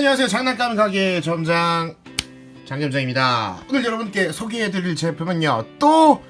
네 안녕하세요. 장난감 가게 점장 장점장입니다. 오늘 여러분께 소개해드릴 제품은요 또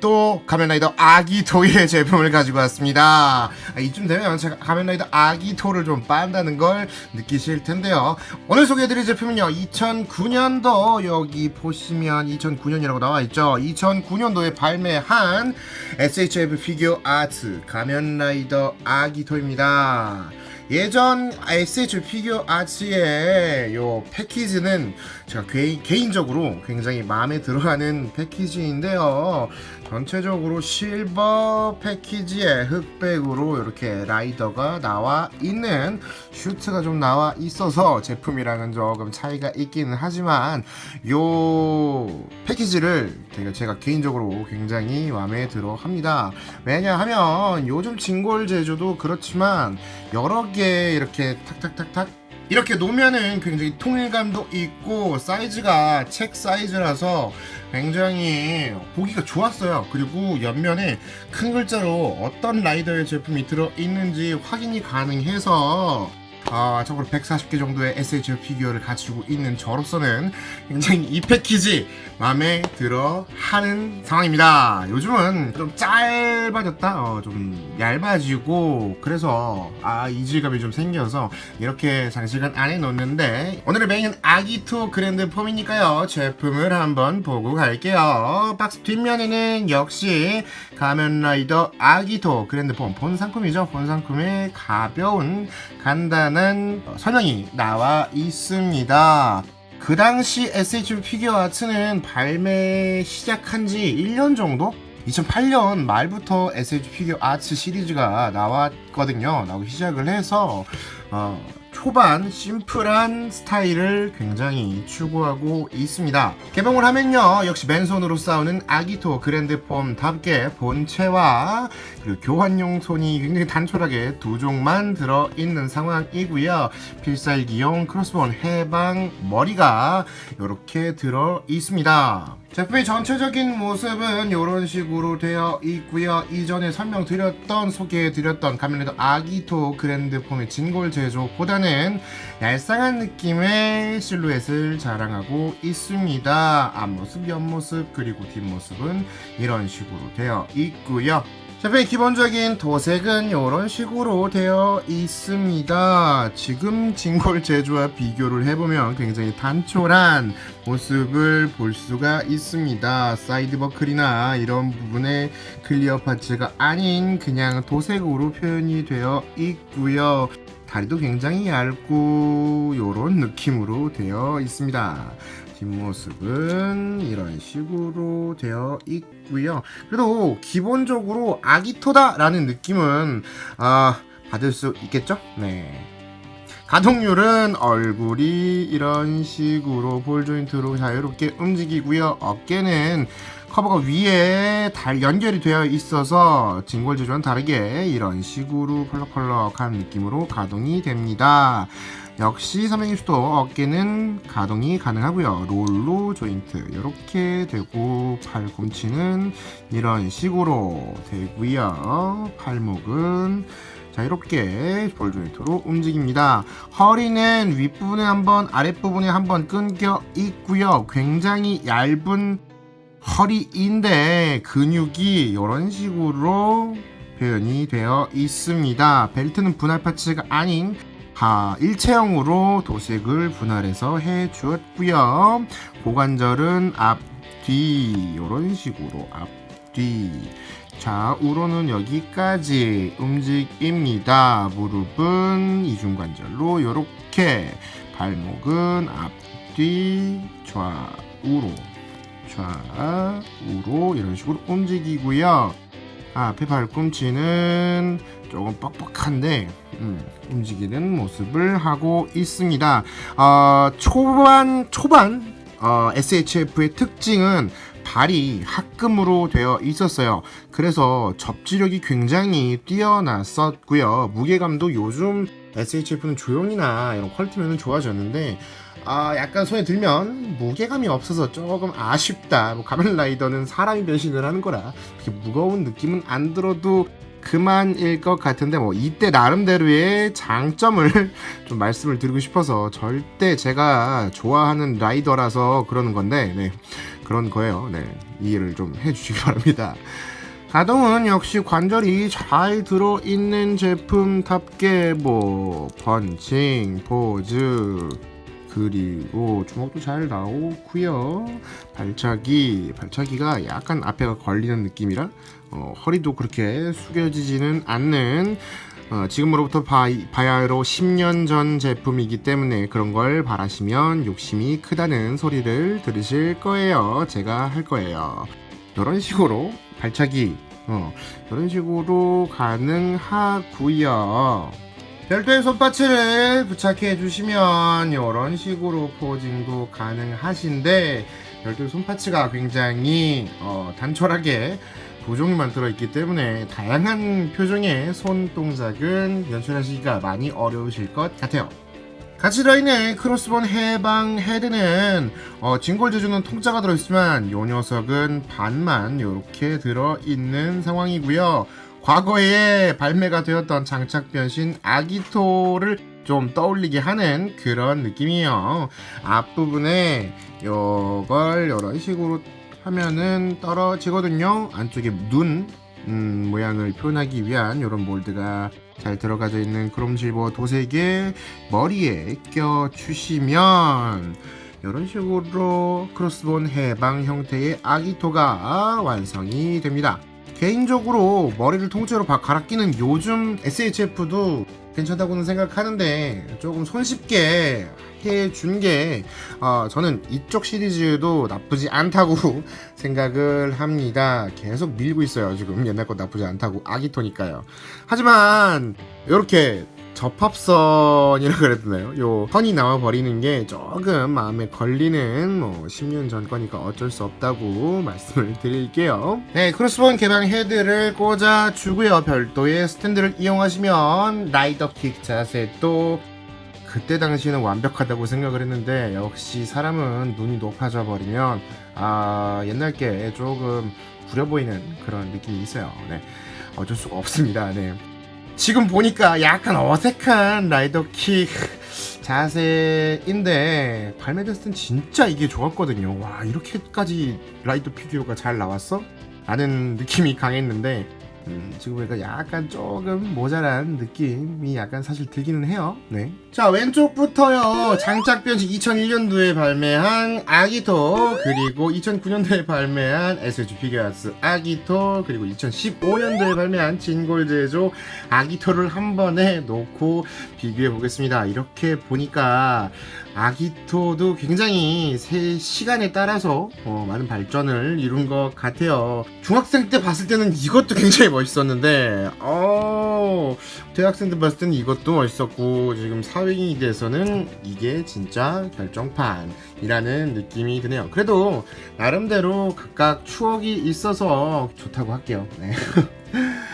또 가면라이더 아기토의 제품을 가지고 왔습니다. 아, 이쯤 되면 제가 가면라이더 아기토를 좀 빤다는 걸 느끼실 텐데요. 오늘 소개해드릴 제품은요 2009년도 여기 보시면 2009년이라고 나와있죠. 2009년도에 발매한 SHF 피규어 아트 가면라이더 아기토입니다 예전 SH 피규어 아츠의 요 패키지는 제가 개, 개인적으로 굉장히 마음에 들어하는 패키지인데요. 전체적으로 실버 패키지에 흑백으로 이렇게 라이더가 나와 있는 슈트가 좀 나와 있어서 제품이랑은 조금 차이가 있기는 하지만 요 패키지를 제가, 제가 개인적으로 굉장히 마음에 들어 합니다. 왜냐하면 요즘 진골 제조도 그렇지만 여러 개 이렇게 탁탁탁탁 이렇게 놓으면은 굉장히 통일감도 있고 사이즈가 책 사이즈라서 굉장히 보기가 좋았어요. 그리고 옆면에 큰 글자로 어떤 라이더의 제품이 들어 있는지 확인이 가능해서 아, 참고로 140개 정도의 SH 피규어를 가지고 있는 저로서는 굉장히 이 패키지 마음에 들어 하는 상황입니다. 요즘은 좀 짧아졌다, 어, 좀 얇아지고, 그래서, 아, 이질감이 좀 생겨서 이렇게 장식은 안에 놓는데, 오늘의 메인은 아기투 그랜드 폼이니까요. 제품을 한번 보고 갈게요. 박스 뒷면에는 역시 가면라이더 아기토 그랜드 폼 본 상품이죠. 본 상품의 가벼운 간단한 어, 설명이 나와 있습니다. 그 당시 SH 피규어 아트는 발매 시작한 지 1년 정도? 2008년 말부터 SH 피규어 아트 시리즈가 나왔거든요. 나오기 시작을 해서 어, 초반 심플한 스타일을 굉장히 추구하고 있습니다. 개봉을 하면요, 역시 맨손으로 싸우는 아기토 그랜드폼답게 본체와 그리고 교환용 손이 굉장히 단촐하게 두 종만 들어 있는 상황이고요. 필살기용 크로스본 해방 머리가 이렇게 들어 있습니다. 제품의 전체적인 모습은 이런 식으로 되어 있고요. 이전에 설명드렸던 소개해드렸던 가면라이더 아기토 그랜드폼의 진골 제조보다는 얄쌍한 느낌의 실루엣을 자랑하고 있습니다. 앞모습, 옆모습, 그리고 뒷모습은 이런 식으로 되어 있고요. 제품의 기본적인 도색은 이런 식으로 되어 있습니다. 지금 진골 제조와 비교를 해보면 굉장히 단촐한 모습을 볼 수가 있습니다. 사이드 버클이나 이런 부분에 클리어 파츠가 아닌 그냥 도색으로 표현이 되어 있고요. 다리도 굉장히 얇고 이런 느낌으로 되어 있습니다. 뒷모습은 이런 식으로 되어 있고요. 그래도 기본적으로 아기토다라는 느낌은 아, 받을 수 있겠죠? 네. 가동률은 얼굴이 이런 식으로 볼 조인트로 자유롭게 움직이고요. 어깨는 커버가 위에 달 연결이 되어 있어서 진골 제조와는 다르게 이런 식으로 펄럭펄럭한 느낌으로 가동이 됩니다. 역시 320도 어깨는 가동이 가능하고요. 롤로 조인트 이렇게 되고 팔꿈치는 이런 식으로 되고요. 팔목은 자 이렇게 볼 조인트로 움직입니다. 허리는 윗부분에 한번 아랫부분에 한번 끊겨 있고요. 굉장히 얇은 허리인데 근육이 이런 식으로 표현이 되어 있습니다. 벨트는 분할 파츠가 아닌 하 일체형으로 도색을 분할해서 해 주었고요. 고관절은 앞뒤 이런 식으로 앞뒤 좌우로는 여기까지 움직입니다. 무릎은 이중관절로 이렇게 발목은 앞뒤 좌우로 좌우로 이런 식으로 움직이고요. 앞에 발꿈치는 조금 뻑뻑한데 음, 움직이는 모습을 하고 있습니다. 어, 초반 초반 어, SHF의 특징은 발이 합금으로 되어 있었어요. 그래서 접지력이 굉장히 뛰어났었고요. 무게감도 요즘 SHF는 조용히나 이런 퀄리티면은 좋아졌는데 아 약간 손에 들면 무게감이 없어서 조금 아쉽다. 뭐 가면라이더는 사람이 변신을 하는 거라 그렇게 무거운 느낌은 안 들어도 그만일 것 같은데 뭐 이때 나름대로의 장점을 좀 말씀을 드리고 싶어서 절대 제가 좋아하는 라이더라서 그러는 건데 네 그런 거예요 네 이해를 좀 해주시기 바랍니다 가동은 역시 관절이 잘 들어있는 제품답게 뭐 펀칭 포즈 그리고 주먹도 잘 나오고요 발차기 발차기가 약간 앞에가 걸리는 느낌이라 어, 허리도 그렇게 숙여지지는 않는 어, 지금으로부터 바, 바야흐로 10년 전 제품이기 때문에 그런 걸 바라시면 욕심이 크다는 소리를 들으실 거예요. 제가 할 거예요. 이런 식으로 발차기 어, 이런 식으로 가능하고요. 별도의 손파츠를 부착해 주시면 이런 식으로 포징도 가능하신데 별도의 손파츠가 굉장히 어, 단촐하게 두 종류만 들어있기 때문에 다양한 표정의 손 동작은 연출하시기가 많이 어려우실 것 같아요. 같이 들어있는 크로스본 해방 헤드는 어, 진골 제주는 통짜가 들어있지만 이 녀석은 반만 이렇게 들어있는 상황이고요. 과거에 발매가 되었던 장착 변신 아기토를 좀 떠올리게 하는 그런 느낌이에요. 앞부분에 이걸 이런 식으로 하면은 떨어지거든요. 안쪽에 눈 음, 모양을 표현하기 위한 이런 몰드가 잘 들어가져 있는 크롬 실버 도색에 머리에 껴 주시면 이런 식으로 크로스본 해방 형태의 아기토가 완성이 됩니다. 개인적으로 머리를 통째로 바- 갈아 끼는 요즘 SHF도 괜찮다고는 생각하는데 조금 손쉽게 해준 게 어, 저는 이쪽 시리즈도 나쁘지 않다고 생각을 합니다. 계속 밀고 있어요. 지금 옛날 거 나쁘지 않다고 아기토니까요. 하지만 이렇게 접합선이라 그래야 되나요? 요 선이 나와 버리는 게 조금 마음에 걸리는 뭐 10년 전 거니까 어쩔 수 없다고 말씀을 드릴게요. 네, 크로스본 개방 헤드를 꽂아 주고요. 별도의 스탠드를 이용하시면 라이더 킥 자세도 그때 당시에는 완벽하다고 생각을 했는데 역시 사람은 눈이 높아져 버리면 아 옛날 게 조금 구려 보이는 그런 느낌이 있어요. 네, 어쩔 수가 없습니다. 네. 지금 보니까 약간 어색한 라이더킥 자세인데 발매됐을 땐 진짜 이게 좋았거든요. 와 이렇게까지 라이더 피규어가 잘 나왔어? 라는 느낌이 강했는데 음, 지금 보니까 약간 조금 모자란 느낌이 약간 사실 들기는 해요. 네. 자 왼쪽부터요 장착 변신 2001년도에 발매한 아기토 그리고 2009년도에 발매한 SH 피겨스 아기토 그리고 2015년도에 발매한 진골제조 아기토를 한 번에 놓고 비교해 보겠습니다. 이렇게 보니까 아기토도 굉장히 세 시간에 따라서 어, 많은 발전을 이룬 것 같아요. 중학생 때 봤을 때는 이것도 굉장히 멋있었는데, 어, 대학생 때 봤을 때는 이것도 멋있었고, 지금 사회인이 돼서는 이게 진짜 결정판이라는 느낌이 드네요. 그래도 나름대로 각각 추억이 있어서 좋다고 할게요. 네.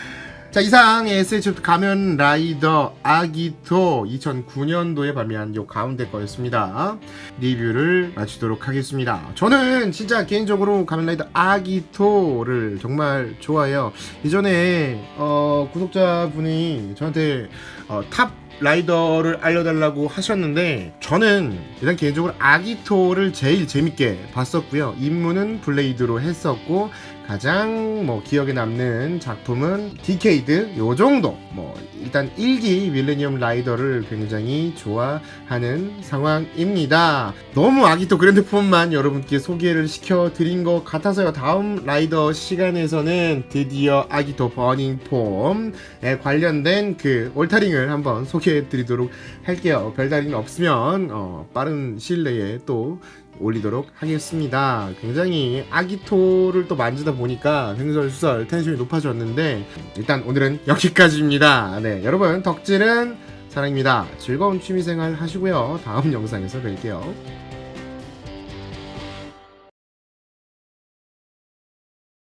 자 이상 SH 가면 라이더 아기토 2009년도에 발매한 요 가운데 거였습니다. 리뷰를 마치도록 하겠습니다. 저는 진짜 개인적으로 가면 라이더 아기토를 정말 좋아해요. 이전에 어, 구독자분이 저한테 어, 탑 라이더를 알려달라고 하셨는데 저는 일단 개인적으로 아기토를 제일 재밌게 봤었고요. 임무는 블레이드로 했었고 가장 뭐 기억에 남는 작품은 디케이드 요 정도. 뭐 일단 1기 밀레니엄 라이더를 굉장히 좋아하는 상황입니다. 너무 아기토 그랜드폰만 여러분께 소개를 시켜드린 것 같아서요. 다음 라이더 시간에서는 드디어 아기토 버닝폼에 관련된 그 올타링을 한번 소개 해드리도록 할게요 별다른 없으면 어, 빠른 시일 내에 또 올리도록 하겠습니다. 굉장히 아기토를 또 만지다 보니까 횡설수설 텐션이 높아졌는데 일단 오늘은 여기까지입니다. 네, 여러분 덕질은 사랑입니다. 즐거운 취미생활 하시고요. 다음 영상에서 뵐게요.